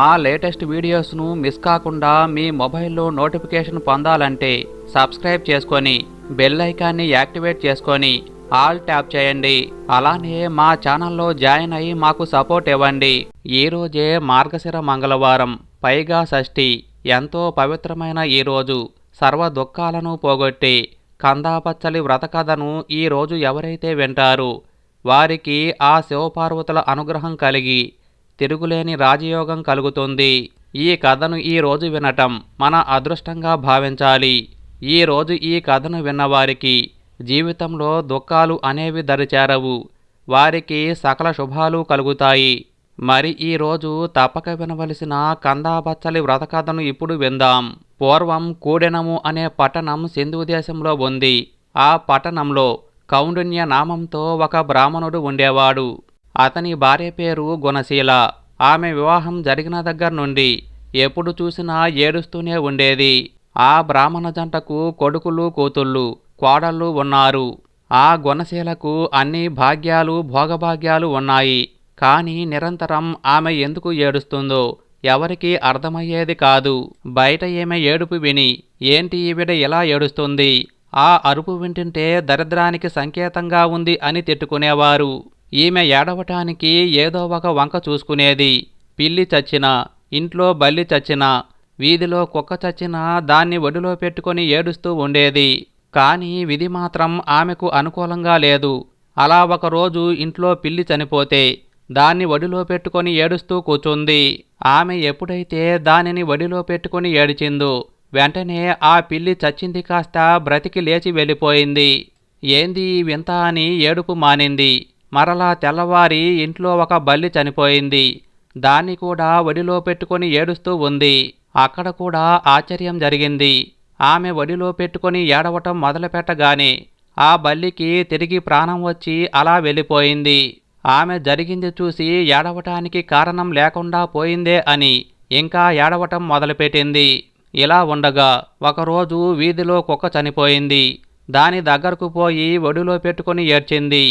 మా latest వీడియోస్ను miss కాకుండా మీ మొబైల్లో నోటిఫికేషన్ పొందాలంటే సబ్స్క్రైబ్ చేసుకొని బెల్ ఐకాన్ని యాక్టివేట్ చేసుకొని ఆల్ ట్యాప్ చేయండి. అలానే మా ఛానల్లో జాయిన్ అయ్యి మాకు సపోర్ట్ ఇవ్వండి. ఈ రోజే మార్గశిర మంగళవారం. పైగా షష్ఠి. ఎంతో పవిత్రమైన ఈ రోజు. సర్వ దుఃఖాలను పోగొట్టి కందాపచ్చలి వ్రతకథను ఈరోజు ఈ రోజు ఎవరైతే వింటారు వారికి ఆ శివపార్వతుల అనుగ్రహం కలిగి తిరుగులేని రాజయోగం కలుగుతుంది. ఈ కథను ఈ రోజు వినటం మన అదృష్టంగా భావించాలి. ఈ రోజు ఈ కథను విన్నవారికి జీవితంలో దుఃఖాలు అనేవి దరిచేరవు. వారికి సకల శుభాలు కలుగుతాయి. మరి ఈ రోజు తప్పక వినవలసిన కందాబచ్చలి వ్రత కథను ఇప్పుడు విందాం. పూర్వం కూడెనము అనే పట్టణం సింధు దేశంలో ఉంది. ఆ పట్టణంలో కౌండిన్య నామంతో ఒక బ్రాహ్మణుడు ఉండేవాడు. అతని భార్య పేరు గుణశీల. ఆమె వివాహం జరిగిన దగ్గర నుండి ఎప్పుడు చూసినా ఏడుస్తూనే ఉండేది. ఆ బ్రాహ్మణ జంటకు కొడుకులు కూతుళ్ళు కోడళ్ళు ఉన్నారు. ఆ గుణశీలకు అన్ని భాగ్యాలు భోగభాగ్యాలు ఉన్నాయి. కానీ నిరంతరం ఆమె ఎందుకు ఏడుస్తుందో ఎవరికీ అర్థమయ్యేది కాదు. బయట ఈమె ఏడుపు విని ఏంటి ఈవిడ ఇలా ఏడుస్తుంది? ఆ అరుపు వింటుంటే దరిద్రానికి సంకేతంగా ఉంది అని తిట్టుకునేవారు. ఈమె ఏడవటానికి ఏదో ఒక వంక చూసుకునేది. పిల్లి చచ్చినా ఇంట్లో బల్లి చచ్చినా వీధిలో కుక్క చచ్చినా దాన్ని ఒడిలో పెట్టుకొని ఏడుస్తూ ఉండేది. కానీ విధి మాత్రం ఆమెకు అనుకూలంగా లేదు. అలా ఒకరోజు ఇంట్లో పిల్లి చనిపోతే దాన్ని ఒడిలో పెట్టుకొని ఏడుస్తూ కూర్చుంది ఆమె ఎప్పుడైతే దానిని ఒడిలో పెట్టుకొని ఏడిచిందో వెంటనే ఆ పిల్లి చచ్చింది కాస్త బ్రతికి లేచి వెళ్ళిపోయింది. ఏంది వింత అని ఏడుపు మానింది. మరలా తెల్లవారి ఇంట్లో ఒక బల్లి చనిపోయింది. దాన్ని కూడా ఒడిలో పెట్టుకొని ఏడుస్తూ ఉంది. అక్కడ కూడా ఆశ్చర్యం జరిగింది. ఆమె ఒడిలో పెట్టుకొని ఏడవటం మొదలుపెట్టగానే ఆ బల్లికి తిరిగి ప్రాణం వచ్చి అలా వెళ్ళిపోయింది. ఆమె జరిగింది చూసి ఏడవటానికి కారణం లేకుండా పోయిందే అని ఇంకా ఏడవటం మొదలుపెట్టింది. ఇలా ఉండగా ఒకరోజు వీధిలో కుక్క చనిపోయింది. దాని దగ్గరకు పోయి ఒడిలో పెట్టుకొని ఏడ్చింది.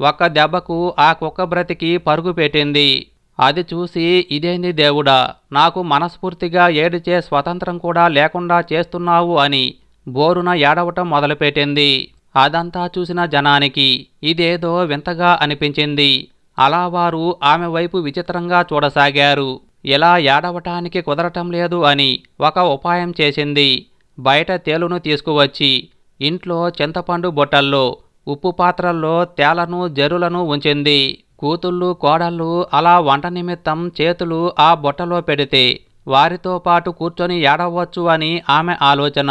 ఒక దెబ్బకు ఆ కుక్క బ్రతికి పరుగు పెట్టింది. అది చూసి ఇదేంది దేవుడా నాకు మనస్ఫూర్తిగా ఏడిచే స్వతంత్రం కూడా లేకుండా చేస్తున్నావు అని బోరున ఏడవటం మొదలుపెట్టింది. అదంతా చూసిన జనానికి ఇదేదో వింతగా అనిపించింది. అలా వారు ఆమె వైపు విచిత్రంగా చూడసాగారు. ఇలా ఏడవటానికి కుదరటం లేదు అని ఒక ఉపాయం చేసింది. బయట తేలును తీసుకువచ్చి ఇంట్లో చింతపండు బొట్టల్లో ఉప్పు పాత్రల్లో తేలను జరులను ఉంచింది. కూతుళ్ళు కోడళ్ళు అలా వంట నిమిత్తం చేతులు ఆ బుట్టలో పెడితే వారితో పాటు కూర్చొని ఏడవచ్చు అని ఆమె ఆలోచన.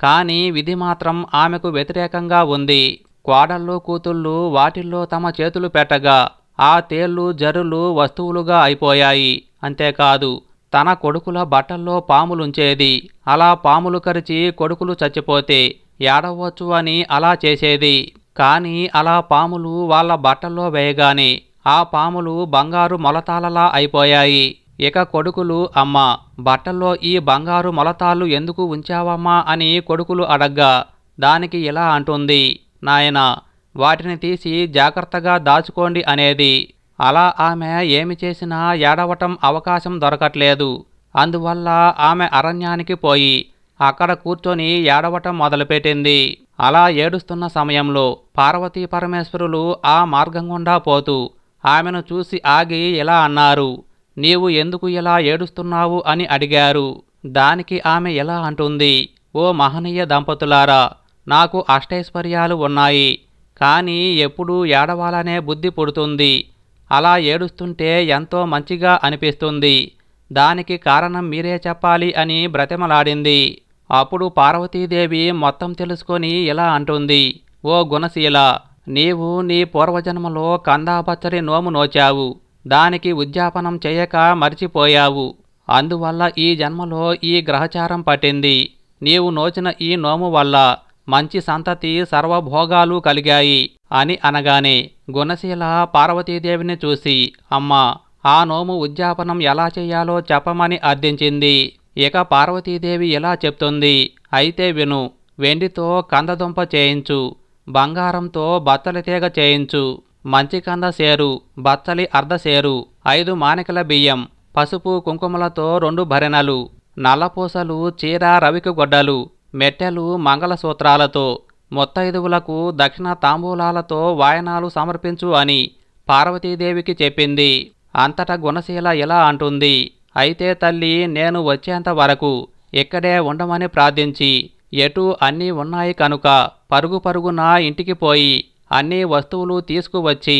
కానీ విధి మాత్రం ఆమెకు వ్యతిరేకంగా ఉంది. కోడళ్ళు కూతుళ్ళు వాటిల్లో తమ చేతులు పెట్టగా ఆ తేళ్ళు జరులు వస్తువులుగా అయిపోయాయి. అంతేకాదు తన కొడుకుల బట్టల్లో పాములుంచేది. అలా పాములు కరిచి కొడుకులు చచ్చిపోతే ఏడవచ్చు అని అలా చేసేది. కానీ అలా పాములు వాళ్ళ బట్టల్లో వేయగానే ఆ పాములు బంగారు మొలతాలలా అయిపోయాయి. ఇక కొడుకులు అమ్మ బట్టల్లో ఈ బంగారు మొలతాళ్ళు ఎందుకు ఉంచావమ్మా? అని కొడుకులు అడగ్గా దానికి ఇలా అంటుంది నాయనా వాటిని తీసి జాగ్రత్తగా దాచుకోండి అనేది. అలా ఆమె ఏమి చేసినా ఏడవటం అవకాశం దొరకట్లేదు. అందువల్ల ఆమె అరణ్యానికి పోయి అక్కడ కూర్చొని ఏడవటం మొదలుపెట్టింది. అలా ఏడుస్తున్న సమయంలో పార్వతీ పరమేశ్వరులు ఆ మార్గం గుండా పోతూ ఆమెను చూసి ఆగి ఇలా అన్నారు నీవు ఎందుకు ఇలా ఏడుస్తున్నావు? అని అడిగారు. దానికి ఆమె ఎలా అంటుంది ఓ మహనీయ దంపతులారా నాకు అష్టైశ్వర్యాలు ఉన్నాయి కానీ ఎప్పుడూ ఏడవాలనే బుద్ధి పుడుతుంది. అలా ఏడుస్తుంటే ఎంతో మంచిగా అనిపిస్తుంది. దానికి కారణం మీరే చెప్పాలి అని బ్రతిమలాడింది. అప్పుడు పార్వతీదేవి మొత్తం తెలుసుకొని ఇలా అంటుంది ఓ గుణశీల నీవు నీ పూర్వజన్మలో కందాపచ్చరి నోము నోచావు దానికి ఉద్యాపనం చేయక మర్చిపోయావు. అందువల్ల ఈ జన్మలో ఈ గ్రహచారం పట్టింది. నీవు నోచిన ఈ నోము వల్ల మంచి సంతతి సర్వభోగాలు కలిగాయి అని అనగానే గుణశీల పార్వతీదేవిని చూసి అమ్మా ఆ నోము ఉద్యాపనం ఎలా చేయాలో చెప్పమని అర్థించింది. ఇక పార్వతీదేవి ఇలా చెప్తుంది. అయితే విను వెండితో కందదుంప చేయించు బంగారంతో బత్తలి తీగ చేయించు మంచి కంద సేరు బచ్చలి అర్ధ సేరు ఐదు మానికల బియ్యం పసుపు కుంకుమలతో రెండు భరిణలు నల్లపూసలు చీర రవికి గొడ్డలు మెట్టెలు మంగళసూత్రాలతో ముత్తైదువులకు దక్షిణ తాంబూలాలతో వాయనాలు సమర్పించు అని పార్వతీదేవికి చెప్పింది. అంతటా గుణశీల ఇలా అంటుంది. అయితే తల్లి నేను వచ్చేంత వరకు ఇక్కడే ఉండమని ప్రార్థించి ఎటు అన్నీ ఉన్నాయి కనుక పరుగు పరుగున ఇంటికి పోయి అన్ని వస్తువులు తీసుకువచ్చి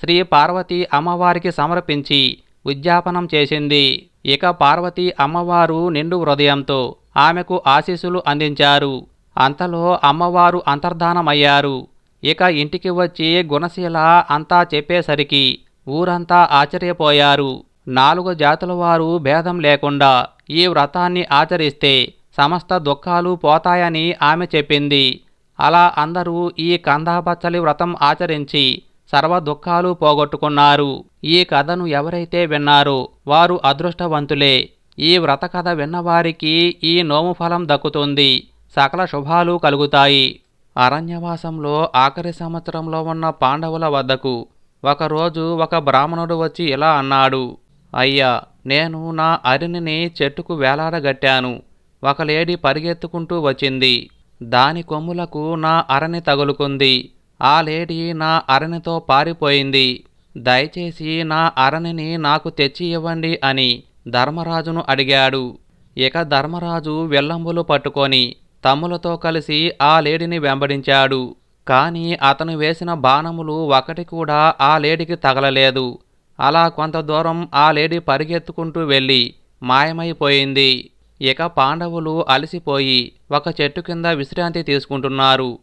శ్రీ పార్వతి అమ్మవారికి సమర్పించి ఉద్యాపనం చేసింది. ఇక పార్వతి అమ్మవారు నిండు హృదయంతో ఆమెకు ఆశీస్సులు అందించారు. అంతలో అమ్మవారు అంతర్ధానమయ్యారు. ఇక ఇంటికి వచ్చి గుణశీల అంతా చెప్పేసరికి ఊరంతా ఆశ్చర్యపోయారు. నాలుగు జాతుల వారు భేదం లేకుండా ఈ వ్రతాన్ని ఆచరిస్తే సమస్త దుఃఖాలు పోతాయని ఆమె చెప్పింది. అలా అందరూ ఈ కందాపచ్చలి వ్రతం ఆచరించి సర్వ దుఃఖాలు పోగొట్టుకున్నారు. ఈ కథను ఎవరైతే విన్నారో వారు అదృష్టవంతులే. ఈ వ్రత కథ విన్నవారికి ఈ నోము ఫలం దక్కుతుంది. సకల శుభాలు కలుగుతాయి. అరణ్యవాసంలో ఆఖరి సంవత్సరంలో ఉన్న పాండవుల వద్దకు ఒకరోజు ఒక బ్రాహ్మణుడు వచ్చి ఇలా అన్నాడు. అయ్యా నేను నా అరినిని చెట్టుకు వేలాడగట్టాను. ఒక లేడీ పరిగెత్తుకుంటూ వచ్చింది. దాని కొమ్ములకు నా అరణి తగులుకుంది. ఆ లేడీ నా అరణితో పారిపోయింది. దయచేసి నా అరణిని నాకు తెచ్చి ఇవ్వండి అని ధర్మరాజును అడిగాడు. ఇక ధర్మరాజు వెల్లంబులు పట్టుకొని తమ్ములతో కలిసి ఆ లేడిని వెంబడించాడు. కాని అతను వేసిన బాణములు ఒకటి కూడా ఆ లేడికి తగలలేదు. అలా కొంత దూరం ఆ లేడీ పరిగెత్తుకుంటూ వెళ్ళి మాయమైపోయింది. ఇక పాండవులు అలసిపోయి ఒక చెట్టు కింద విశ్రాంతి తీసుకుంటున్నారు.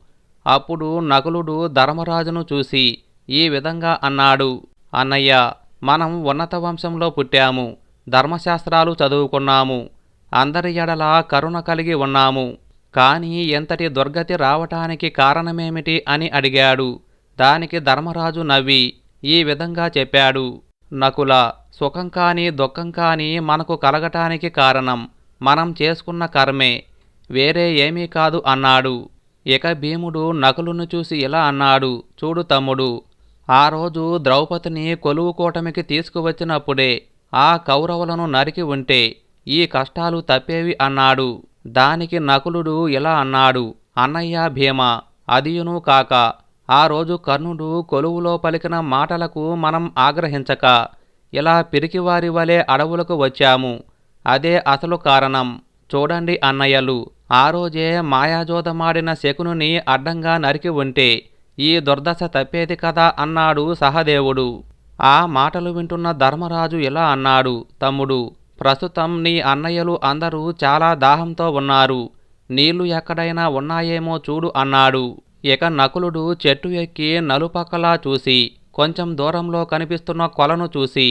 అప్పుడు నకులుడు ధర్మరాజును చూసి ఈ విధంగా అన్నాడు అన్నయ్య మనం ఉన్నత వంశంలో పుట్టాము ధర్మశాస్త్రాలు చదువుకున్నాము అందరి ఎడల కరుణ కలిగి ఉన్నాము కానీ ఎంతటి దుర్గతి రావటానికి కారణమేమిటి అని అడిగాడు. దానికి ధర్మరాజు నవ్వి ఈ విధంగా చెప్పాడు నకుల సుఖం కానీ దుఃఖం కానీ మనకు కలగటానికి కారణం. మనం చేసుకున్న కర్మే. వేరే ఏమీ కాదు అన్నాడు. ఇక భీముడు నకులును చూసి ఇలా అన్నాడు. చూడు తమ్ముడు ఆ రోజు ద్రౌపదిని కొలువు కూటమికి తీసుకువచ్చినప్పుడే ఆ కౌరవులను నరికి ఉంటే ఈ కష్టాలు తప్పేవి అన్నాడు. దానికి నకులుడు ఇలా అన్నాడు అన్నయ్య భీమ అదియును కాక ఆ రోజు కర్ణుడు కొలువులో పలికిన మాటలకు మనం ఆగ్రహించక ఇలా పిరికివారి వలె అడవులకు వచ్చాము. అదే అసలు కారణం. చూడండి అన్నయ్యలు ఆ రోజే మాయాజోదమాడిన శకునుని అడ్డంగా నరికి ఉంటే ఈ దుర్దశ తప్పేది కదా అన్నాడు సహదేవుడు. ఆ మాటలు వింటున్న ధర్మరాజు ఇలా అన్నాడు తమ్ముడు ప్రస్తుతం నీ అన్నయ్యలు అందరూ చాలా దాహంతో ఉన్నారు. నీళ్ళు ఎక్కడైనా ఉన్నాయేమో చూడు అన్నాడు. ఇక నకులుడు చెట్టు ఎక్కి నలుపక్కలా చూసి కొంచెం దూరంలో కనిపిస్తున్న కొలను చూసి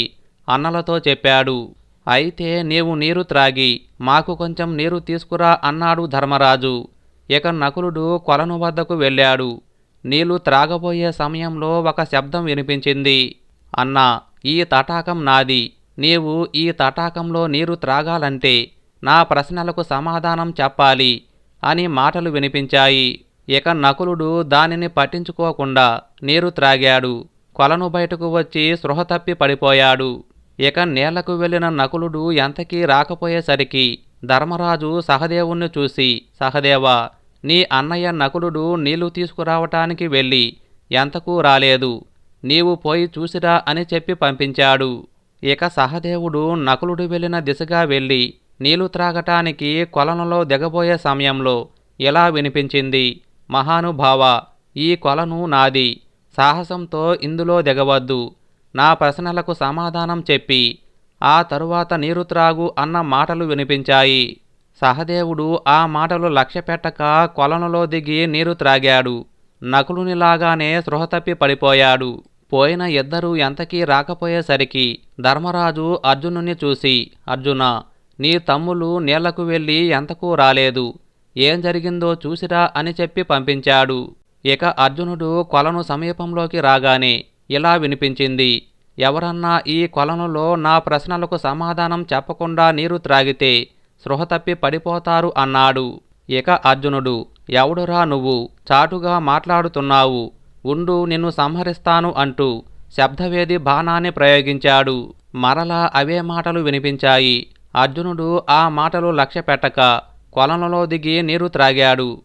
అన్నలతో చెప్పాడు. అయితే నీవు నీరు త్రాగి మాకు కొంచెం నీరు తీసుకురా అన్నాడు ధర్మరాజు. ఇక నకులుడు కొలను వద్దకు వెళ్ళాడు. నీళ్ళు త్రాగబోయే సమయంలో ఒక శబ్దం వినిపించింది. అన్నా ఈ తటాకం నాది. నీవు ఈ తటాకంలో నీరు త్రాగాలంటే నా ప్రశ్నలకు సమాధానం చెప్పాలి అని మాటలు వినిపించాయి. ఇక నకులుడు దానిని పట్టించుకోకుండా నీరు త్రాగాడు. కొలను బయటకు వచ్చి స్పృహ తప్పి పడిపోయాడు. ఇక నీళ్ళకు వెళ్ళిన నకులుడు ఎంతకీ రాకపోయేసరికి ధర్మరాజు సహదేవుణ్ణి చూసి సహదేవా నీ అన్నయ్య నకులుడు నీళ్ళు తీసుకురావటానికి వెళ్ళి ఎంతకు రాలేదు. నీవు పోయి చూసిరా అని చెప్పి పంపించాడు. ఇక సహదేవుడు నకులుడు వెళ్ళిన దిశగా వెళ్ళి నీళ్ళు త్రాగటానికి కొలనులో దిగబోయే సమయంలో ఇలా వినిపించింది. మహానుభావ ఈ కొలను నాది. సాహసంతో ఇందులో దిగవద్దు. నా ప్రశ్నలకు సమాధానం చెప్పి ఆ తరువాత నీరు త్రాగు అన్న మాటలు వినిపించాయి. సహదేవుడు ఆ మాటలు లక్ష్యపెట్టక కొలనులో దిగి నీరు త్రాగాడు. నకులునిలాగానే స్పృహ తప్పి పడిపోయాడు. పోయిన ఇద్దరూ ఎంతకీ రాకపోయేసరికి ధర్మరాజు అర్జునుని చూసి అర్జున నీ తమ్ములు నీళ్ళకు వెళ్ళి ఎంతకు రాలేదు. ఏం జరిగిందో చూసిరా అని చెప్పి పంపించాడు. ఇక అర్జునుడు కొలను సమీపంలోకి రాగానే ఇలా వినిపించింది. ఎవరన్నా ఈ కొలనులో నా ప్రశ్నలకు సమాధానం చెప్పకుండా నీరు త్రాగితే స్పృహ తప్పి పడిపోతారు అన్నాడు. ఇక అర్జునుడు ఎవడురా నువ్వు? చాటుగా మాట్లాడుతున్నావు. ఉండు నిన్ను సంహరిస్తాను అంటూ శబ్దవేది బాణాన్ని ప్రయోగించాడు. మరలా అవే మాటలు వినిపించాయి. అర్జునుడు ఆ మాటలు లక్ష్య పెట్టక కొలనులో దిగి నీరు త్రాగాడు.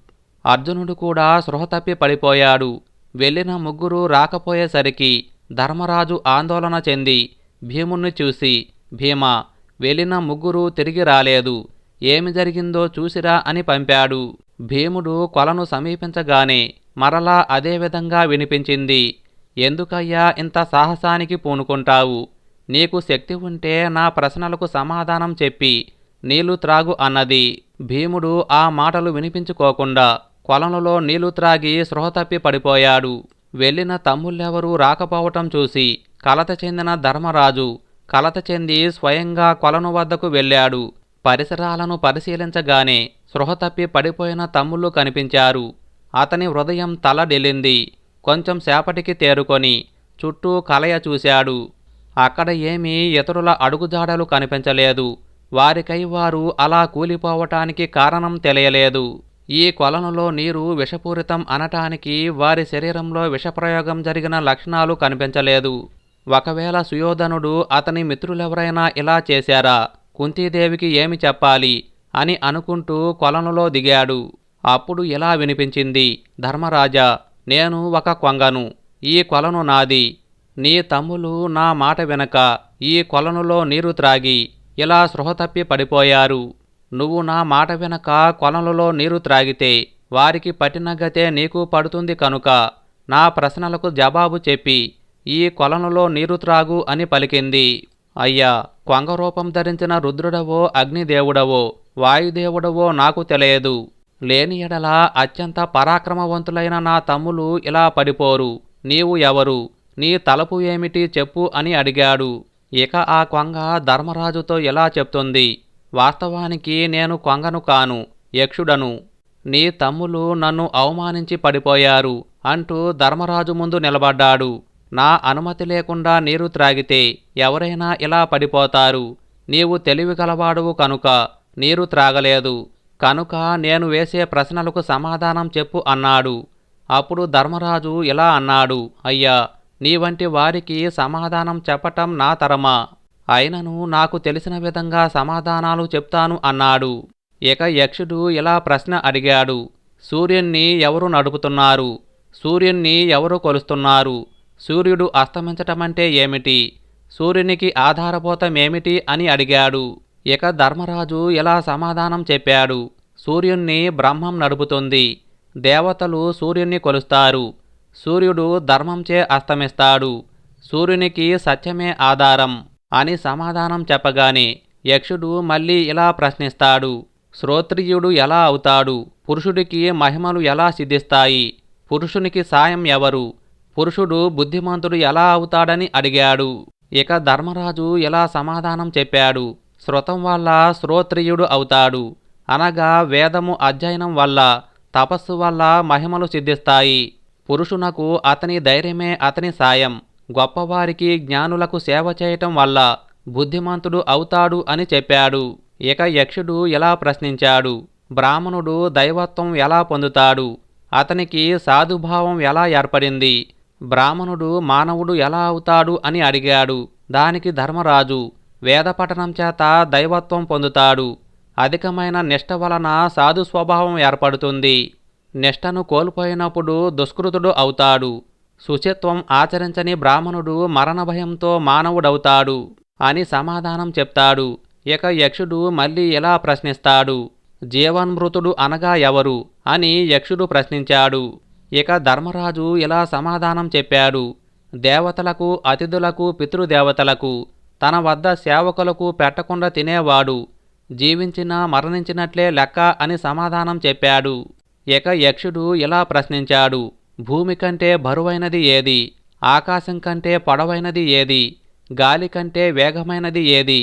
అర్జునుడు కూడా సృహతప్పి పడిపోయాడు. వెళ్ళిన ముగ్గురు రాకపోయేసరికి ధర్మరాజు ఆందోళన చెంది భీముణ్ణి చూసి భీమా వెళ్ళిన ముగ్గురు తిరిగి రాలేదు. ఏమి జరిగిందో చూసిరా అని పంపాడు. భీముడు కొలను సమీపించగానే మరలా అదేవిధంగా వినిపించింది. ఎందుకయ్యా ఇంత సాహసానికి పూనుకుంటావు? నీకు శక్తి ఉంటే నా ప్రశ్నలకు సమాధానం చెప్పి నీళ్ళు త్రాగు అన్నది. భీముడు ఆ మాటలు వినిపించుకోకుండా కొలనులో నీళ్ళు త్రాగి స్పృహ తప్పి పడిపోయాడు. వెళ్ళిన తమ్ముళ్ళెవరూ రాకపోవటం చూసి కలత చెందిన ధర్మరాజు కలత చెంది స్వయంగా కొలను వద్దకు వెళ్ళాడు. పరిసరాలను పరిశీలించగానే స్పృహ తప్పి పడిపోయిన తమ్ముళ్ళు కనిపించారు. అతని హృదయం తలడెల్లింది కొంచెం సేపటికి తేరుకొని చుట్టూ కలయ చూశాడు. అక్కడ ఏమీ ఇతరుల అడుగుజాడలు కనిపించలేదు. వారికై వారు అలా కూలిపోవటానికి కారణం తెలియలేదు. ఈ కొలనులో నీరు విషపూరితం అనటానికి వారి శరీరంలో విషప్రయోగం జరిగిన లక్షణాలు కనిపించలేదు. ఒకవేళ సుయోధనుడు అతని మిత్రులెవరైనా ఇలా చేశారా? కుంతీదేవికి ఏమి చెప్పాలి? అని అనుకుంటూ కొలనులో దిగాడు. అప్పుడు ఇలా వినిపించింది ధర్మరాజా నేను ఒక కొంగను. ఈ కొలను నాది. నీ తమ్ములు నా మాట వెనక ఈ కొలనులో నీరు త్రాగి ఇలా స్పృహ తప్పి పడిపోయారు? నువ్వు నా మాట వెనక కొలనులో నీరు త్రాగితే వారికి పట్టిన గతే నీకు పడుతుంది కనుక నా ప్రశ్నలకు జవాబు చెప్పి ఈ కొలనులో నీరు త్రాగు అని పలికింది. అయ్యా కొంగ రూపం ధరించిన రుద్రుడవో అగ్నిదేవుడవో వాయుదేవుడవో నాకు తెలియదు. లేని ఎడల అత్యంత పరాక్రమవంతులైన నా తమ్ములు ఇలా పడిపోరు. నీవు ఎవరు? నీ తలపు ఏమిటి చెప్పు అని అడిగాడు. ఇక ఆ కొంగ ధర్మరాజుతో ఎలా చెప్తుంది వాస్తవానికి నేను కొంగను కాను యక్షుడను. నీ తమ్ములు నన్ను అవమానించి పడిపోయారు అంటూ ధర్మరాజు ముందు నిలబడ్డాడు. నా అనుమతి లేకుండా నీరు త్రాగితే ఎవరైనా ఇలా పడిపోతారు. నీవు తెలివి గలవాడువు కనుక నీరు త్రాగలేదు. కనుక నేను వేసే ప్రశ్నలకు సమాధానం చెప్పు అన్నాడు. అప్పుడు ధర్మరాజు ఇలా అన్నాడు అయ్యా నీ వంటి వారికి సమాధానం చెప్పటం నా తరమా. అయినను నాకు తెలిసిన విధంగా సమాధానాలు చెప్తాను అన్నాడు. ఇక యక్షుడు ఇలా ప్రశ్న అడిగాడు. సూర్యుణ్ణి ఎవరు నడుపుతున్నారు? సూర్యుణ్ణి ఎవరు కొలుస్తున్నారు? సూర్యుడు అస్తమించటమంటే ఏమిటి? సూర్యునికి ఆధారభూతమేమిటి అని అడిగాడు. ఇక ధర్మరాజు ఇలా సమాధానం చెప్పాడు. సూర్యుణ్ణి బ్రహ్మం నడుపుతుంది. దేవతలు సూర్యుణ్ణి కొలుస్తారు. సూర్యుడు ధర్మంచే అస్తమిస్తాడు. సూర్యునికి సత్యమే ఆధారం అని సమాధానం చెప్పగానే యక్షుడు మళ్ళీ ఇలా ప్రశ్నిస్తాడు. శ్రోత్రియుడు ఎలా అవుతాడు? పురుషుడికి మహిమలు ఎలా సిద్ధిస్తాయి? పురుషునికి సాయం ఎవరు? పురుషుడు బుద్ధిమంతుడు ఎలా అవుతాడని అడిగాడు. ఇక ధర్మరాజు ఇలా సమాధానం చెప్పాడు. శృతం వల్ల శ్రోత్రియుడు అవుతాడు. అనగా వేదము అధ్యయనం వల్ల తపస్సు వల్ల మహిమలు సిద్ధిస్తాయి. పురుషునకు అతని ధైర్యమే అతని సాయం. గొప్పవారికి జ్ఞానులకు సేవ చేయటం వల్ల బుద్ధిమంతుడు అవుతాడు అని చెప్పాడు. ఇక యక్షుడు ఎలా ప్రశ్నించాడు. బ్రాహ్మణుడు దైవత్వం ఎలా పొందుతాడు? అతనికి సాధుభావం ఎలా ఏర్పడింది? బ్రాహ్మణుడు మానవుడు ఎలా అవుతాడు అని అడిగాడు. దానికి ధర్మరాజు వేదపఠనం చేత దైవత్వం పొందుతాడు. అధికమైన నిష్ట వలన సాధు స్వభావం ఏర్పడుతుంది. నిష్టను కోల్పోయినప్పుడు దుష్కృతుడు అవుతాడు. శుచిత్వం ఆచరించని బ్రాహ్మణుడు మరణ భయంతో మానవుడవుతాడు అని సమాధానం చెప్తాడు. ఇక యక్షుడు మళ్ళీ ఇలా ప్రశ్నిస్తాడు. జీవన్మృతుడు అనగా ఎవరు? అని యక్షుడు ప్రశ్నించాడు. ఇక ధర్మరాజు ఇలా సమాధానం చెప్పాడు. దేవతలకు అతిథులకు పితృదేవతలకు తన వద్ద సేవకులకు పెట్టకుండా తినేవాడు. జీవించినా మరణించినట్లే లెక్క అని సమాధానం చెప్పాడు. ఇక యక్షుడు ఇలా ప్రశ్నించాడు భూమి కంటే బరువైనది ఏది? ఆకాశం కంటే పొడవైనది ఏది? గాలి కంటే వేగమైనది ఏది?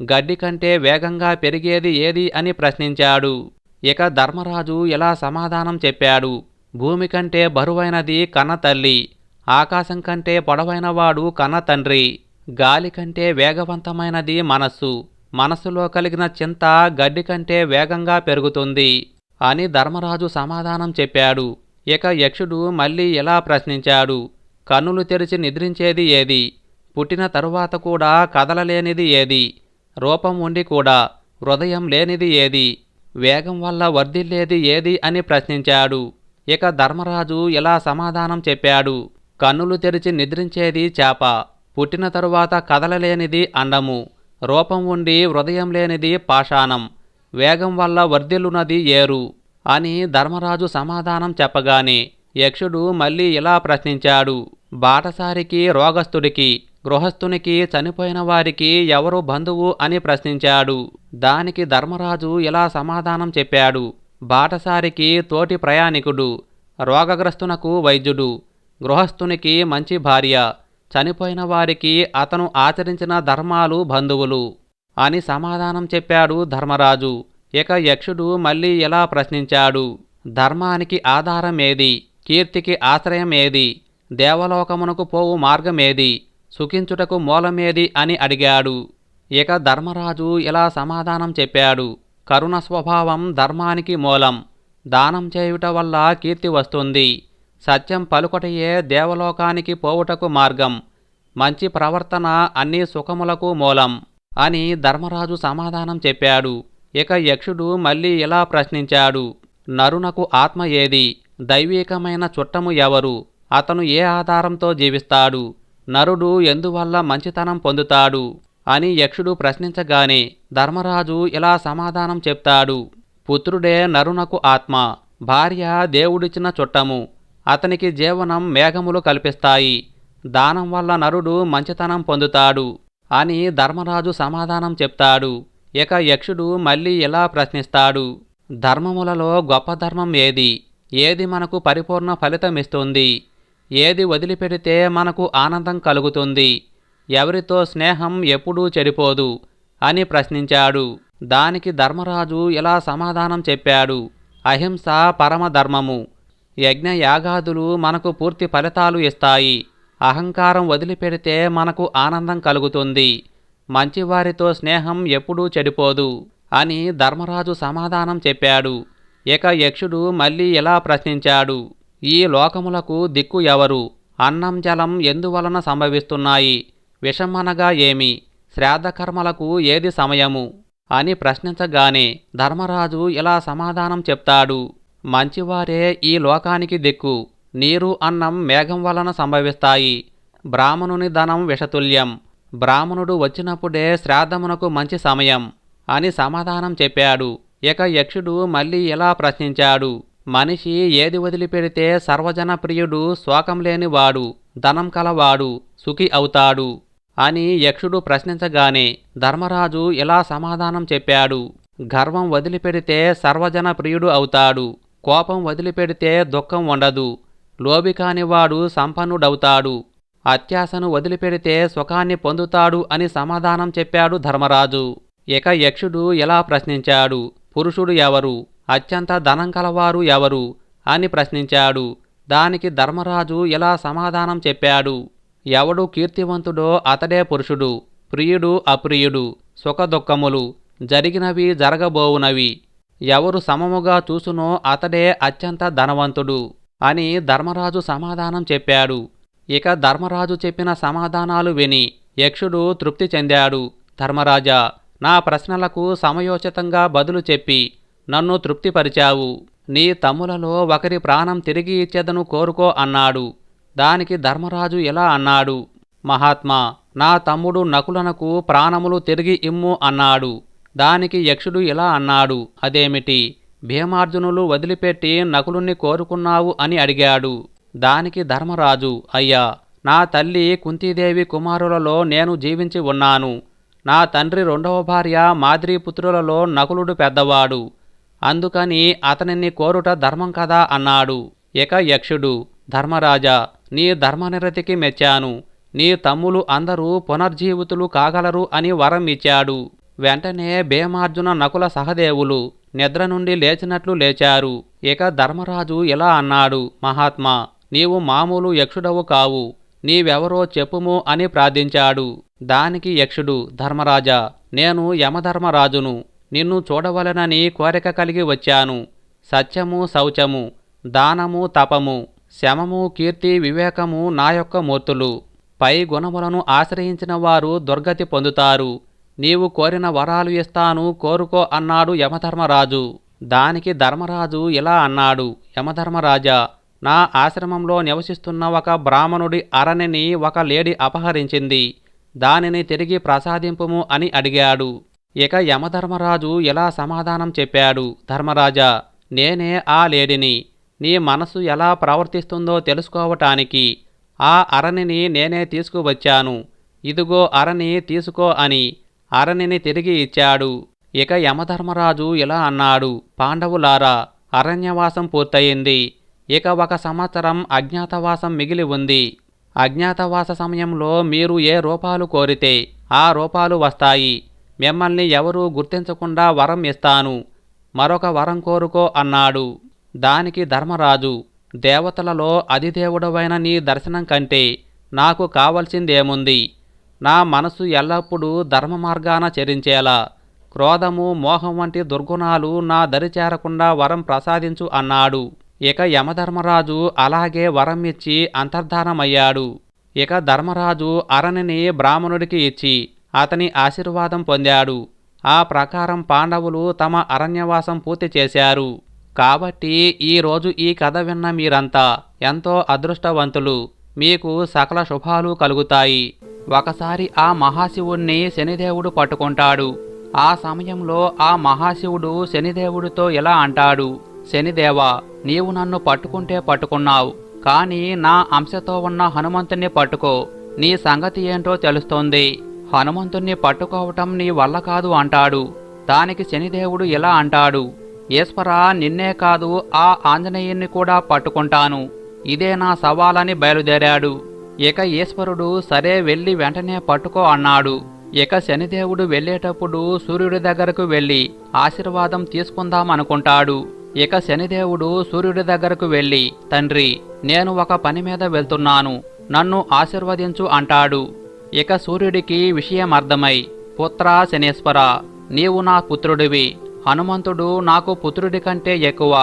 గడ్డి కంటే వేగంగా పెరిగేది ఏది? అని ప్రశ్నించాడు. ఇక ధర్మరాజు ఇలా సమాధానం చెప్పాడు భూమి కంటే బరువైనది కన్న తల్లి ఆకాశం కంటే పొడవైనవాడు కన్న తండ్రి గాలి కంటే వేగవంతమైనది మనస్సు మనస్సులో కలిగిన చింత గడ్డి కంటే వేగంగా పెరుగుతుంది. అని ధర్మరాజు సమాధానం చెప్పాడు. ఇక యక్షుడు మళ్ళీ ఇలా ప్రశ్నించాడు. కన్నులు తెరిచి నిద్రించేది ఏది? పుట్టిన తరువాత కూడా కదలలేనిది ఏది? రూపం ఉండి కూడా హృదయం లేనిది ఏది? వేగం వల్ల వర్ధిల్లేది ఏది అని ప్రశ్నించాడు. ఇక ధర్మరాజు ఇలా సమాధానం చెప్పాడు. కన్నులు తెరిచి నిద్రించేది చేప. పుట్టిన తరువాత కదలలేనిది అండము రూపం ఉండి హృదయం లేనిది పాషాణం. వేగం వల్ల వర్ధిల్లునది ఏరు అని ధర్మరాజు సమాధానం చెప్పగానే యక్షుడు మళ్ళీ ఇలా ప్రశ్నించాడు. బాటసారికి రోగస్థుడికి గృహస్థునికి చనిపోయిన వారికి ఎవరు బంధువు అని ప్రశ్నించాడు. దానికి ధర్మరాజు ఇలా సమాధానం చెప్పాడు. బాటసారికి తోటి ప్రయాణికుడు రోగగ్రస్తునకు వైద్యుడు గృహస్థునికి మంచి భార్య చనిపోయిన వారికి అతను ఆచరించిన ధర్మాలు బంధువులు. అని సమాధానం చెప్పాడు ధర్మరాజు. ఇక యక్షుడు మళ్ళీ ఎలా ప్రశ్నించాడు. ధర్మానికి ఆధారం ఏది కీర్తికి ఆశ్రయం ఏది దేవలోకమునకు పోవు మార్గమేది? సుఖించుటకు మూలమేది అని అడిగాడు. ఇక ధర్మరాజు ఇలా సమాధానం చెప్పాడు. కరుణ స్వభావం ధర్మానికి మూలం. దానం చేయుట వల్ల కీర్తి వస్తుంది. సత్యం పలుకటయే దేవలోకానికి పోవుటకు మార్గం. మంచి ప్రవర్తన అన్ని సుఖములకు మూలం. అని ధర్మరాజు సమాధానం చెప్పాడు. ఇక యక్షుడు మళ్ళీ ఇలా ప్రశ్నించాడు. నరునకు ఆత్మ ఏది? దైవీకమైన చుట్టము ఎవరు? అతను ఏ ఆధారంతో జీవిస్తాడు? నరుడు ఎందువల్ల మంచితనం పొందుతాడు? అని యక్షుడు ప్రశ్నించగానే ధర్మరాజు ఇలా సమాధానం చెప్తాడు. పుత్రుడే నరునకు ఆత్మ. భార్య దేవుడిచ్చిన చుట్టము. అతనికి జీవనం మేఘములు కల్పిస్తాయి. దానం వల్ల నరుడు మంచితనం పొందుతాడు. అని ధర్మరాజు సమాధానం చెప్తాడు. ఇక యక్షుడు మళ్ళీ ఇలా ప్రశ్నిస్తాడు. ధర్మములలో గొప్ప ధర్మం ఏది? ఏది మనకు పరిపూర్ణ ఫలితమిస్తుంది ఏది వదిలిపెడితే మనకు ఆనందం కలుగుతుంది? ఎవరితో స్నేహం ఎప్పుడూ చెడిపోదు అని ప్రశ్నించాడు. దానికి ధర్మరాజు ఇలా సమాధానం చెప్పాడు. అహింస పరమధర్మము యజ్ఞయాగాదులు మనకు పూర్తి ఫలితాలు ఇస్తాయి. అహంకారం వదిలిపెడితే మనకు ఆనందం కలుగుతుంది. మంచివారితో స్నేహం ఎప్పుడూ చెడిపోదు అని ధర్మరాజు సమాధానం చెప్పాడు. ఇక యక్షుడు మళ్ళీ ఇలా ప్రశ్నించాడు. ఈ లోకములకు దిక్కు ఎవరు? అన్నం జలం ఎందువలన సంభవిస్తున్నాయి? విషమనగా ఏమి? శ్రాద్ధకర్మలకు ఏది సమయము? అని ప్రశ్నించగానే ధర్మరాజు ఇలా సమాధానం చెప్తాడు. మంచివారే ఈ లోకానికి దిక్కు. నీరు అన్నం మేఘం వలన సంభవిస్తాయి. బ్రాహ్మణుని ధనం విషతుల్యం. బ్రాహ్మణుడు వచ్చినప్పుడే శ్రాద్ధమునకు మంచి సమయం అని సమాధానం చెప్పాడు. ఇక యక్షుడు మళ్ళీ ఇలా ప్రశ్నించాడు. మనిషి ఏది వదిలిపెడితే సర్వజన ప్రియుడు శోకం లేనివాడు ధనం కలవాడు సుఖి అవుతాడు అని యక్షుడు ప్రశ్నించగానే ధర్మరాజు ఇలా సమాధానం చెప్పాడు. గర్వం వదిలిపెడితే సర్వజన ప్రియుడు అవుతాడు. కోపం వదిలిపెడితే దుఃఖం ఉండదు. లోబి కానివాడు సంపన్నుడవుతాడు. అత్యాశను వదిలిపెడితే సుఖాన్ని పొందుతాడు అని సమాధానం చెప్పాడు ధర్మరాజు. ఇక యక్షుడు ఎలా ప్రశ్నించాడు? పురుషుడు ఎవరు? అత్యంత ధనం కలవారు ఎవరు? అని ప్రశ్నించాడు. దానికి ధర్మరాజు ఇలా సమాధానం చెప్పాడు? ఎవడు కీర్తివంతుడో అతడే పురుషుడు. ప్రియుడు అప్రియుడు. సుఖదుఖములు. జరిగినవి జరగబోవునవి. ఎవరు సమముగా చూసునో అతడే అత్యంత ధనవంతుడు. అని ధర్మరాజు సమాధానం చెప్పాడు. ఇక ధర్మరాజు చెప్పిన సమాధానాలు విని యక్షుడు తృప్తి చెందాడు. ధర్మరాజా నా ప్రశ్నలకు సమయోచితంగా బదులు చెప్పి నన్ను తృప్తిపరిచావు. నీ తమ్ములలో ఒకరి ప్రాణం తిరిగి ఇచ్చేదను కోరుకో అన్నాడు. దానికి ధర్మరాజు ఇలా అన్నాడు. మహాత్మా నా తమ్ముడు నకులనకు ప్రాణములు తిరిగి ఇమ్ము అన్నాడు. దానికి యక్షుడు ఇలా అన్నాడు. అదేమిటి? భీమార్జునులు వదిలిపెట్టి నకులుణ్ణి కోరుకున్నావు అని అడిగాడు. దానికి ధర్మరాజు అయ్యా నా తల్లి కుంతీదేవి కుమారులలో నేను జీవించి ఉన్నాను. నా తండ్రి రెండవ భార్య మాద్రీపుత్రులలో నకులుడు పెద్దవాడు. అందుకని అతనిని కోరుట ధర్మం కదా అన్నాడు. ఇక యక్షుడు ధర్మరాజా నీ ధర్మనిరతికి మెచ్చాను. నీ తమ్ములు అందరూ పునర్జీవితులు కాగలరు అని వరం ఇచ్చాడు. వెంటనే భీమార్జున నకుల సహదేవులు నిద్ర నుండి లేచినట్లు లేచారు. ఇక ధర్మరాజు ఇలా అన్నాడు మహాత్మా నీవు మామూలు యక్షుడవు కావు. నీవెవరో చెప్పుము అని ప్రార్థించాడు. దానికి యక్షుడు ధర్మరాజా నేను యమధర్మరాజును. నిన్ను చూడవలనని కోరిక కలిగి వచ్చాను. సత్యము శౌచము దానము తపము శమము కీర్తి వివేకము నా యొక్క మూర్తులు. పై గుణములను ఆశ్రయించిన వారు దుర్గతి పొందుతారు. నీవు కోరిన వరాలు ఇస్తాను కోరుకో అన్నాడు యమధర్మరాజు. దానికి ధర్మరాజు ఇలా అన్నాడు యమధర్మరాజా నా ఆశ్రమంలో నివసిస్తున్న ఒక బ్రాహ్మణుడి అరణిని ఒక లేడి అపహరించింది. దానిని తిరిగి ప్రసాదింపుము అని అడిగాడు. ఇక యమధర్మరాజు ఇలా సమాధానం చెప్పాడు. ధర్మరాజా నేనే ఆ లేడిని. నీ మనసు ఎలా ప్రవర్తిస్తుందో తెలుసుకోవటానికి ఆ అరణిని నేనే తీసుకువచ్చాను. ఇదిగో అరణి తీసుకో అని అరణిని తిరిగి ఇచ్చాడు. ఇక యమధర్మరాజు ఇలా అన్నాడు పాండవులారా అరణ్యవాసం పూర్తయింది. ఇక ఒక సంవత్సరం అజ్ఞాతవాసం మిగిలి ఉంది. అజ్ఞాతవాస సమయంలో మీరు ఏ రూపాలు కోరితే ఆ రూపాలు వస్తాయి. మిమ్మల్ని ఎవరూ గుర్తించకుండా వరం ఇస్తాను. మరొక వరం కోరుకో అన్నాడు. దానికి ధర్మరాజు దేవతలలో అధిదేవుడవైన నీ దర్శనం కంటే నాకు కావలసిందేముంది? నా మనసు ఎల్లప్పుడూ ధర్మ మార్గాన చరించేలా. క్రోధము మోహం వంటి దుర్గుణాలు నా దరి చేరకుండా వరం ప్రసాదించు అన్నాడు. ఇక యమధర్మరాజు అలాగే వరం ఇచ్చి అంతర్ధానమయ్యాడు. ఇక ధర్మరాజు అరణిని బ్రాహ్మణుడికి ఇచ్చి అతని ఆశీర్వాదం పొందాడు. ఆ ప్రకారం పాండవులు తమ అరణ్యవాసం పూర్తి చేశారు. కాబట్టి ఈరోజు ఈ కథ విన్న మీరంతా ఎంతో అదృష్టవంతులు. మీకు సకల శుభాలు కలుగుతాయి. ఒకసారి ఆ మహాశివుణ్ణి శనిదేవుడు పట్టుకుంటాడు. ఆ సమయంలో ఆ మహాశివుడు శనిదేవుడితో ఇలా అంటాడు శనిదేవా నీవు నన్ను పట్టుకుంటే పట్టుకున్నావు కానీ నా అంశతో ఉన్న హనుమంతుణ్ణి పట్టుకో నీ సంగతి ఏంటో తెలుస్తోంది. హనుమంతుణ్ణి పట్టుకోవటం నీ వల్ల కాదు అంటాడు. దానికి శనిదేవుడు ఇలా అంటాడు ఈశ్వర నిన్నే కాదు ఆ ఆంజనేయుణ్ణి కూడా పట్టుకుంటాను. ఇదే నా సవాలని బయలుదేరాడు. ఇక ఈశ్వరుడు సరే వెళ్ళి వెంటనే పట్టుకో అన్నాడు. ఇక శనిదేవుడు వెళ్ళేటప్పుడు సూర్యుడి దగ్గరకు వెళ్ళి ఆశీర్వాదం తీసుకుందామనుకుంటాడు. ఇక శనిదేవుడు సూర్యుడి దగ్గరకు వెళ్ళి తండ్రి నేను ఒక పని మీద వెళ్తున్నాను. నన్ను ఆశీర్వదించు అంటాడు. ఇక సూర్యుడికి విషయం అర్థమై పుత్ర శనేశ్వర నీవు నా పుత్రుడివి. హనుమంతుడు నాకు పుత్రుడి కంటే ఎక్కువ.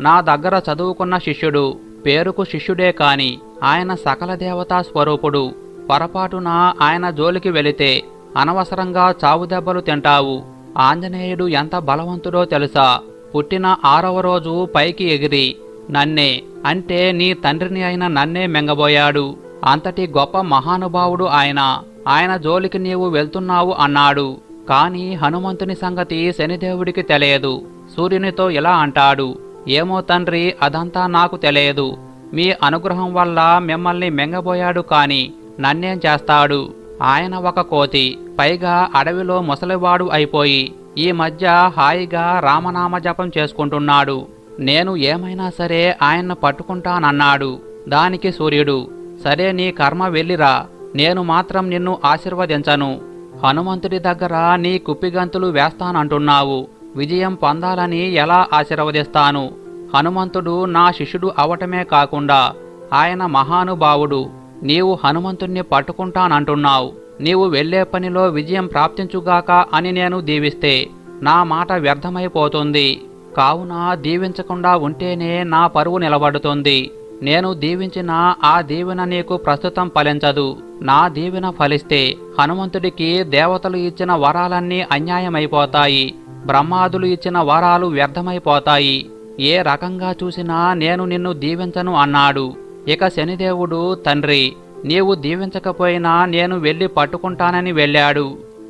నా దగ్గర చదువుకున్న శిష్యుడు పేరుకు శిష్యుడే కాని ఆయన సకల దేవతా స్వరూపుడు. పొరపాటున ఆయన జోలికి వెళితే అనవసరంగా చావు దెబ్బలు తింటావు. ఆంజనేయుడు ఎంత బలవంతుడో తెలుసా? పుట్టిన ఆరవ రోజు పైకి ఎగిరి నన్నే అంటే నీ తండ్రిని అయిన నన్నే మెంగబోయాడు. అంతటి గొప్ప మహానుభావుడు ఆయన. ఆయన జోలికి నీవు వెళ్తున్నావు అన్నాడు. కాని హనుమంతుని సంగతి శనిదేవుడికి తెలియదు. సూర్యునితో ఇలా అంటాడు. ఏమో తండ్రి అదంతా నాకు తెలియదు. మీ అనుగ్రహం వల్ల మిమ్మల్ని మెంగబోయాడు కాని నన్నేం చేస్తాడు? ఆయన ఒక కోతి పైగా అడవిలో ముసలివాడు అయిపోయి ఈ మధ్య హాయిగా రామనామ జపం చేసుకుంటున్నాడు. నేను ఏమైనా సరే ఆయన్ను పట్టుకుంటానన్నాడు. దానికి సూర్యుడు సరే నీ కర్మ వెళ్ళిరా నేను మాత్రం నిన్ను ఆశీర్వదించను. హనుమంతుడి దగ్గర నీ కుప్పిగంతులు వేస్తానంటున్నావు. విజయం పొందాలని ఎలా ఆశీర్వదిస్తాను? హనుమంతుడు నా శిష్యుడు అవటమే కాకుండా ఆయన మహానుభావుడు. నీవు హనుమంతుణ్ణి పట్టుకుంటానంటున్నావు. నీవు వెళ్ళే పనిలో విజయం ప్రాప్తించుగాక అని నేను దీవిస్తే నా మాట వ్యర్థమైపోతుంది. కావున దీవించకుండా ఉంటేనే నా పరువు నిలబడుతుంది. నేను దీవించిన ఆ దీవెన నీకు ప్రస్తుతం ఫలించదు. నా దీవెన ఫలిస్తే హనుమంతుడికి దేవతలు ఇచ్చిన వరాలన్నీ అన్యాయమైపోతాయి. బ్రహ్మాదులు ఇచ్చిన వరాలు వ్యర్థమైపోతాయి. ఏ రకంగా చూసినా నేను నిన్ను దీవించను అన్నాడు. ఇక శనిదేవుడు తండ్రి నీవు దీవించకపోయినా నేను వెళ్ళి పట్టుకుంటానని వెళ్ళాడు.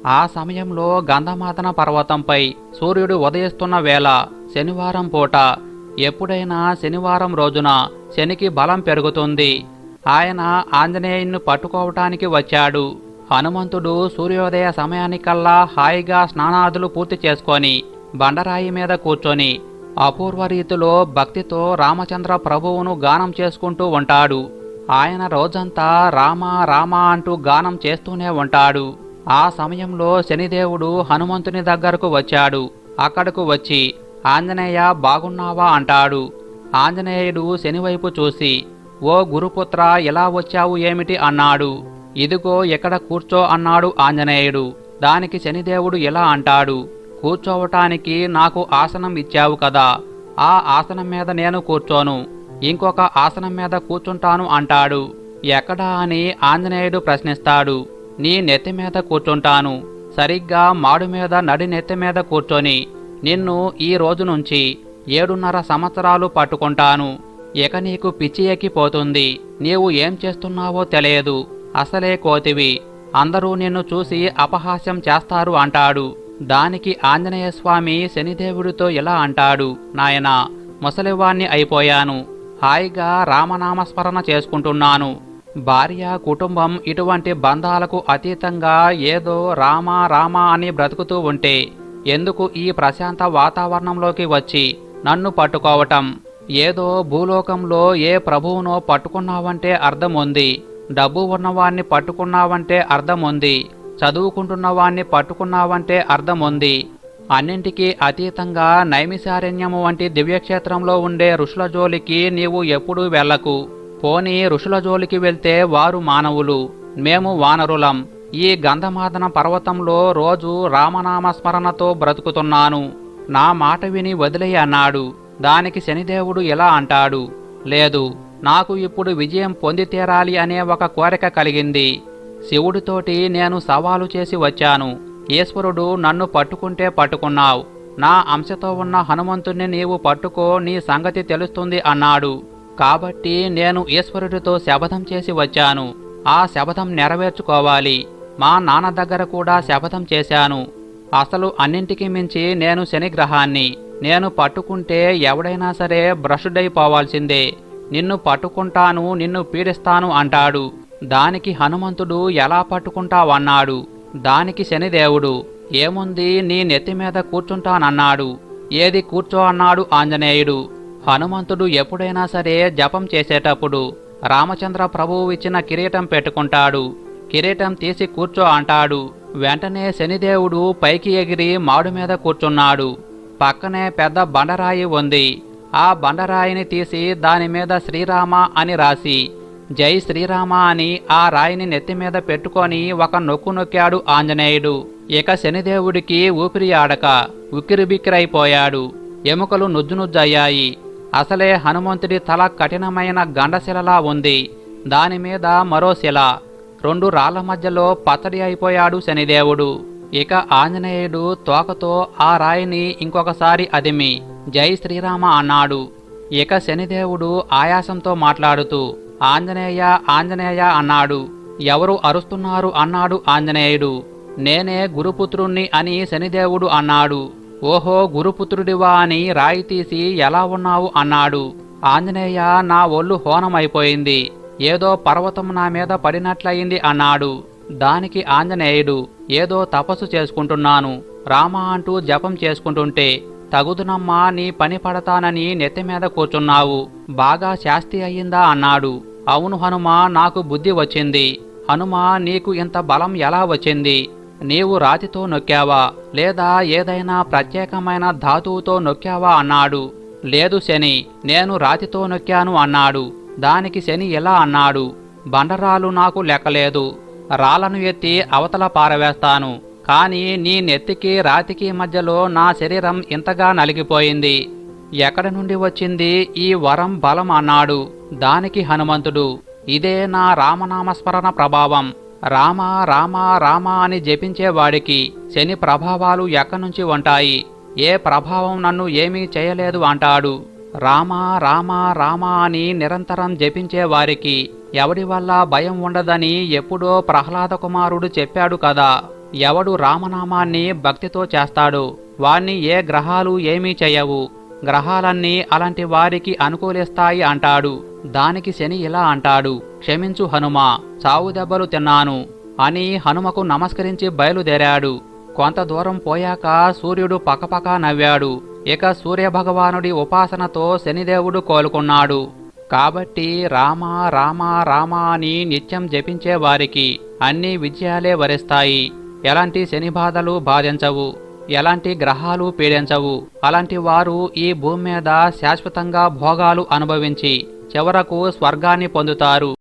ఆ సమయంలో గంధమాతన పర్వతంపై సూర్యుడు ఉదయిస్తున్న వేళ శనివారం పూట. ఎప్పుడైనా శనివారం రోజున శనికి బలం పెరుగుతుంది. ఆయన ఆంజనేయుణ్ణి పట్టుకోవటానికి వచ్చాడు. హనుమంతుడు సూర్యోదయ సమయానికల్లా హాయిగా స్నానాదులు పూర్తి చేసుకొని బండరాయి మీద కూర్చొని అపూర్వ రీతిలో భక్తితో రామచంద్ర ప్రభువును గానం చేసుకుంటూ ఉంటాడు. ఆయన రోజంతా రామ రామ అంటూ గానం చేస్తూనే ఉంటాడు. ఆ సమయంలో శనిదేవుడు హనుమంతుని దగ్గరకు వచ్చాడు. అక్కడకు వచ్చి ఆంజనేయ బాగున్నావా? అంటాడు. ఆంజనేయుడు శనివైపు చూసి ఓ గురుపుత్ర ఎలా వచ్చావు ఏమిటి? అన్నాడు. ఇదిగో ఎక్కడ కూర్చో అన్నాడు ఆంజనేయుడు. దానికి శనిదేవుడు ఇలా అంటాడు. కూర్చోవటానికి నాకు ఆసనం ఇచ్చావు కదా. ఆ ఆసనం మీద నేను కూర్చోను. ఇంకొక ఆసనం మీద కూర్చుంటాను అంటాడు. ఎక్కడా అని ఆంజనేయుడు ప్రశ్నిస్తాడు. నీ నెత్తి మీద కూర్చుంటాను. సరిగ్గా మాడు మీద నడి నెత్తి మీద కూర్చొని నిన్ను ఈ రోజు నుంచి ఏడున్నర సంవత్సరాలు పట్టుకుంటాను. ఇక నీకు పిచ్చి ఎక్కిపోతుంది. నీవు ఏం చేస్తున్నావో తెలియదు. అసలే కోతివి. అందరూ నిన్ను చూసి అపహాస్యం చేస్తారు అంటాడు. దానికి ఆంజనేయ స్వామి శనిదేవుడితో ఇలా అంటాడు? నాయనా ముసలివాణ్ణి అయిపోయాను. హాయిగా రామనామస్మరణ చేసుకుంటున్నాను. భార్య కుటుంబం ఇటువంటి బంధాలకు అతీతంగా ఏదో రామ రామ అని బ్రతుకుతూ ఉంటే ఎందుకు ఈ ప్రశాంత వాతావరణంలోకి వచ్చి నన్ను పట్టుకోవటం? ఏదో భూలోకంలో ఏ ప్రభువునో పట్టుకున్నావంటే అర్థం ఉంది డబ్బు ఉన్నవాణ్ణి పట్టుకున్నావంటే అర్థం ఉంది చదువుకుంటున్నవాణ్ణి పట్టుకున్నావంటే అర్థం ఉంది అన్నింటికీ అతీతంగా నైమిశారణ్యము వంటి దివ్యక్షేత్రంలో ఉండే ఋషుల జోలికి నీవు ఎప్పుడూ వెళ్ళకు. పోనీ ఋషుల జోలికి వెళ్తే వారు మానవులు. మేము వానరులం. ఈ గంధమాదన పర్వతంలో రోజు రామనామస్మరణతో బ్రతుకుతున్నాను. నా మాట విని వదిలే అన్నాడు. దానికి శనిదేవుడు ఇలా అంటాడు. లేదు నాకు ఇప్పుడు విజయం పొంది తీరాలి అనే ఒక కోరిక కలిగింది. శివుడితోటి నేను సవాలు చేసి వచ్చాను. ఈశ్వరుడు నన్ను పట్టుకుంటే పట్టుకున్నావు. నా అంశతో ఉన్న హనుమంతుణ్ణి నీవు పట్టుకో నీ సంగతి తెలుస్తుంది అన్నాడు. కాబట్టి నేను ఈశ్వరుడితో శపథం చేసి వచ్చాను. ఆ శపథం నెరవేర్చుకోవాలి. మా నాన్న దగ్గర కూడా శపథం చేశాను. అసలు అన్నింటికి మించి నేను శనిగ్రహాన్ని నేను పట్టుకుంటే ఎవడైనా సరే బ్రషుడైపోవాల్సిందే నిన్ను పట్టుకుంటాను నిన్ను పీడిస్తాను అంటాడు. దానికి హనుమంతుడు ఎలా పట్టుకుంటావన్నాడు? దానికి శనిదేవుడు ఏముంది నీ నెత్తి మీద కూర్చుంటానన్నాడు? ఏది కూర్చో అన్నాడు ఆంజనేయుడు. హనుమంతుడు ఎప్పుడైనా సరే జపం చేసేటప్పుడు రామచంద్ర ప్రభువు ఇచ్చిన కిరీటం పెట్టుకుంటాడు. కిరీటం తీసి కూర్చో అంటాడు. వెంటనే శనిదేవుడు పైకి ఎగిరి మాడు మీద కూర్చున్నాడు. పక్కనే పెద్ద బండరాయి ఉంది. ఆ బండరాయిని తీసి దాని మీద శ్రీరామ అని రాసి జై శ్రీరామ అని ఆ రాయిని నెత్తి మీద పెట్టుకొని ఒక నొక్కు నొక్కాడు ఆంజనేయుడు. ఇక శనిదేవుడికి ఊపిరి ఆడక ఉక్కిరిబిక్కిరైపోయాడు ఎముకలు నుజ్జునుజ్జయ్యాయి అసలే హనుమంతుడి తల కఠినమైన గండశిలలా ఉంది. దాని మీద మరో శిల. రెండు రాళ్ళ మధ్యలో పచ్చడి అయిపోయాడు శనిదేవుడు. ఇక ఆంజనేయుడు తోకతో ఆ రాయిని ఇంకొకసారి అదిమి. జై శ్రీరామ అన్నాడు. ఇక శనిదేవుడు ఆయాసంతో మాట్లాడుతూ ఆంజనేయ ఆంజనేయ అన్నాడు. ఎవరు అరుస్తున్నారు అన్నాడు ఆంజనేయుడు. నేనే గురుపుత్రుణ్ణి అని శనిదేవుడు అన్నాడు. ఓహో గురుపుత్రుడివా అని రాయి తీసి ఎలా ఉన్నావు అన్నాడు. ఆంజనేయ నా ఒళ్ళు హోనమైపోయింది. ఏదో పర్వతం నా మీద పడినట్లయింది అన్నాడు. దానికి ఆంజనేయుడు ఏదో తపస్సు చేసుకుంటున్నాను. రామ అంటూ జపం చేసుకుంటుంటే తగుదునమ్మా నీ పని పడతానని నెత్తి మీద కూర్చున్నావు. బాగా శాస్తి అయ్యిందా అన్నాడు. అవును హనుమా నాకు బుద్ధి వచ్చింది. హనుమా నీకు ఇంత బలం ఎలా వచ్చింది? నీవు రాతితో నొక్కావా? లేదా ఏదైనా ప్రత్యేకమైన ధాతువుతో నొక్కావా అన్నాడు. లేదు శని నేను రాతితో నొక్కాను అన్నాడు. దానికి శని ఎలా అన్నాడు? బండరాలు నాకు లెక్కలేదు. రాళ్ళను ఎత్తి అవతల పారవేస్తాను. కానీ నీ నెత్తికి రాతికి మధ్యలో నా శరీరం ఇంతగా నలిగిపోయింది. ఎక్కడి నుండి వచ్చింది? ఈ వరం బలం అన్నాడు. దానికి హనుమంతుడు ఇదే నా రామనామస్మరణ ప్రభావం. రామ రామ రామ అని జపించేవాడికి శని ప్రభావాలు ఎక్కడి నుంచి ఉంటాయి? ఏ ప్రభావం నన్ను ఏమీ చేయలేదు అంటాడు. రామ రామ రామ అని నిరంతరం జపించే వారికి ఎవడి వల్ల భయం ఉండదని ఎప్పుడో ప్రహ్లాద కుమారుడు చెప్పాడు కదా. ఎవడు రామనామాన్ని భక్తితో చేస్తాడు వాణ్ణి ఏ గ్రహాలు ఏమీ చేయవు. గ్రహాలన్నీ అలాంటి వారికి అనుకూలిస్తాయి అంటాడు. దానికి శని ఇలా అంటాడు క్షమించు హనుమ చావు దెబ్బలు తిన్నాను అని హనుమకు నమస్కరించి బయలుదేరాడు. కొంత దూరం పోయాక సూర్యుడు పకపక నవ్వాడు. ఇక సూర్యభగవానుడి ఉపాసనతో శనిదేవుడు కోలుకున్నాడు. కాబట్టి రామ రామ రామ అని నిత్యం జపించే వారికి అన్ని విజయాలే వరిస్తాయి. ఎలాంటి శని బాధలు బాధించవు ఎలాంటి గ్రహాలు పీడించవు. అలాంటి వారు ఈ భూమి మీద శాశ్వతంగా భోగాలు అనుభవించి చివరకు స్వర్గాన్ని పొందుతారు.